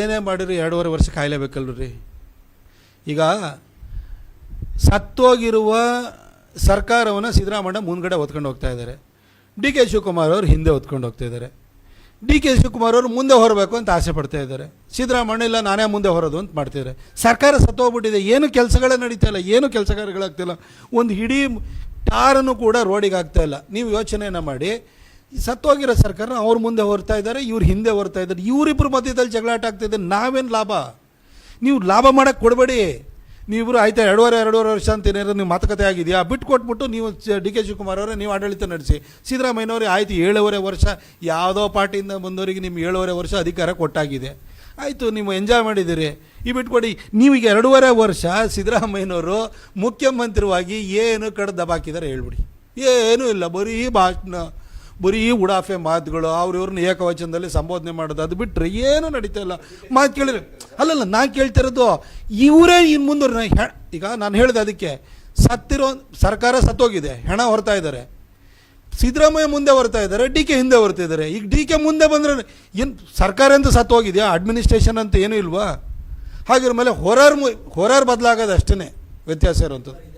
ಏನೇ ಮಾಡಿರಿ ಎರಡೂವರೆ ವರ್ಷ ಕಾಯಲೇಬೇಕಲ್ರಿ. ಈಗ ಸತ್ತೋಗಿರುವ ಸರ್ಕಾರವನ್ನು ಸಿದ್ದರಾಮಯ್ಯ ಮುಂದ್ಗಡೆ ಹೊತ್ಕೊಂಡು ಹೋಗ್ತಾ ಇದ್ದಾರೆ. ಡಿ ಕೆ ಶಿವಕುಮಾರ್ ಅವರು ಹಿಂದೆ ಹೊತ್ಕೊಂಡು ಹೋಗ್ತಾ ಇದ್ದಾರೆ. ಡಿ ಕೆ ಶಿವಕುಮಾರ್ ಅವರು ಮುಂದೆ ಹೊರಬೇಕು ಅಂತ ಆಸೆ ಪಡ್ತಾ ಇದ್ದಾರೆ. ಸಿದ್ದರಾಮಯ್ಯ ಇಲ್ಲ, ನಾನೇ ಮುಂದೆ ಹೊರೋದು ಅಂತ ಮಾಡ್ತಿದ್ದಾರೆ ಸರ್ಕಾರ ಸತ್ತೋಗ್ಬಿಟ್ಟಿದೆ, ಏನು ಕೆಲಸಗಳೇ ನಡೀತಾ ಇಲ್ಲ, ಏನು ಕೆಲಸಗಾರಗಳಾಗ್ತಿಲ್ಲ ಒಂದು ಇಡೀ ಟಾರನ್ನು ಕೂಡ ರೋಡಿಗೆ ಆಗ್ತಾ ಇಲ್ಲ. ನೀವು ಯೋಚನೆಯನ್ನು ಮಾಡಿ ಸತ್ತೋಗಿರೋ ಸರ್ಕಾರ ಅವ್ರ ಮುಂದೆ ಹೊರ್ತಾ ಇದ್ದಾರೆ, ಇವ್ರು ಹಿಂದೆ ಹೊರ್ತಾ ಇದ್ದಾರೆ. ಇವರಿಬ್ಬರು ಮಧ್ಯದಲ್ಲಿ ಜಗಳಾಟ ಆಗ್ತಿದೆ ನಾವೇನು ಲಾಭ? ನೀವು ಲಾಭ ಮಾಡೋಕ್ಕೆ ಕೊಡಬೇಡಿ. ನೀವಿಬ್ಬರು ಆಯಿತಾ ಎರಡೂವರೆ ಎರಡೂವರೆ ವರ್ಷ ಅಂತ ಏನಾದ್ರು ನೀವು ಮಾತುಕತೆ ಆಗಿದೆಯಾ? ಬಿಟ್ಟು ಕೊಟ್ಬಿಟ್ಟು ನೀವು ಡಿ ಕೆ ಶಿವಕುಮಾರ್ ಅವರೇ ನೀವು ಆಡಳಿತ ನಡೆಸಿ. ಸಿದ್ದರಾಮಯ್ಯನವ್ರಿಗೆ ಆಯಿತು ಏಳುವರೆ ವರ್ಷ. ಯಾವುದೋ ಪಾರ್ಟಿಯಿಂದ ಬಂದವರಿಗೆ ನಿಮ್ಗೆ ಏಳುವರೆ ವರ್ಷ ಅಧಿಕಾರ ಕೊಟ್ಟಾಗಿದೆ. ಆಯಿತು, ನೀವು ಎಂಜಾಯ್ ಮಾಡಿದ್ದೀರಿ. ಈ ಬಿಟ್ಕೊಡಿ ನೀವೀಗ ಎರಡೂವರೆ ವರ್ಷ ಸಿದ್ದರಾಮಯ್ಯನವರು ಮುಖ್ಯಮಂತ್ರಿವಾಗಿ ಏನು ಕಡೆ ದಬಾಕಿದ್ದಾರೆ ಹೇಳ್ಬಿಡಿ. ಏನೂ ಇಲ್ಲ, ಬರೀ ಭಾಷಣ. ಬರೀ ಉಡಾಫೆ ಮಾತುಗಳು, ಅವ್ರು ಇವ್ರನ್ನ ಏಕವಚನದಲ್ಲಿ ಸಂಬೋಧನೆ ಮಾಡೋದು, ಅದು ಬಿಟ್ಟರೆ ಏನೂ ನಡೀತಾ ಇಲ್ಲ. ಮಾತು ಕೇಳಿದ್ರೆ ಅಲ್ಲಲ್ಲ, ನಾನು ಕೇಳ್ತಿರೋದು, ಇವರೇ ಇನ್ನು ಮುಂದೆ ಈಗ ನಾನು ಹೇಳಿದೆ ಅದಕ್ಕೆ, ಸತ್ತಿರೋ, ಸರ್ಕಾರ ಸತ್ತೋಗಿದೆ, ಹೆಣ ಹೊರ್ತಾ ಇದ್ದಾರೆ. ಸಿದ್ದರಾಮಯ್ಯ ಮುಂದೆ ಬರ್ತಾ ಇದ್ದಾರೆ, ಡಿ ಕೆ ಹಿಂದೆ ಬರ್ತಾ ಇದ್ದಾರೆ. ಈಗ ಡಿ ಕೆ ಮುಂದೆ ಬಂದರೆ ಏನು ಸರ್ಕಾರ ಅಂತ ಸತ್ತೋಗಿದೆಯಾ? ಅಡ್ಮಿನಿಸ್ಟ್ರೇಷನ್ ಅಂತ ಏನೂ ಇಲ್ವಾ? ಹಾಗಿರ ಮೇಲೆ ಹೊರಾರ್ ಹೊರಾರ್ ಬದಲಾಗೋದು ಅಷ್ಟೇ ವ್ಯತ್ಯಾಸ ಇರುವಂಥದ್ದು